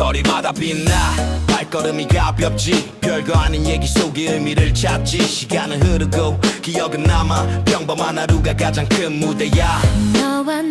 거리마다 빛나. 발걸음이 가볍지. 별거 아닌 얘기 속에 의미를 찾지. 시간은 흐르고 기억은 남아. 평범한 하루가 가장 큰 무대야. 너와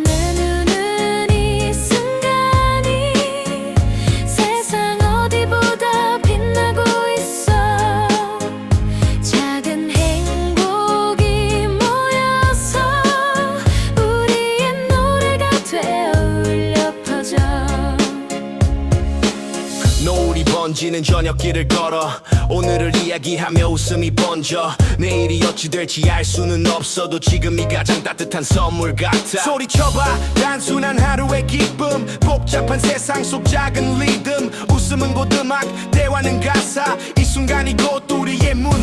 번지는 저녁길을 걸어 오늘을 이야기하며 웃음이 번져 내일이 어찌 될지 알 수는 없어도 지금이 가장 따뜻한 선물 같아 소리쳐봐 단순한 하루의 기쁨 복잡한 세상 속 작은 리듬 웃음은 곧 음악 대화는 가사 이 순간이 곧 우리의 문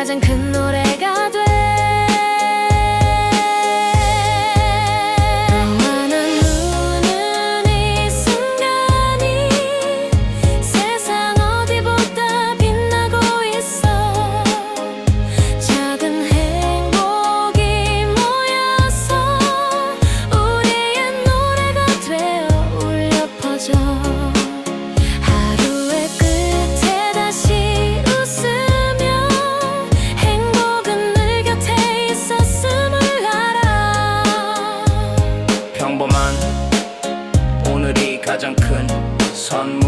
가장 큰 노래 Bacan kın. Sanma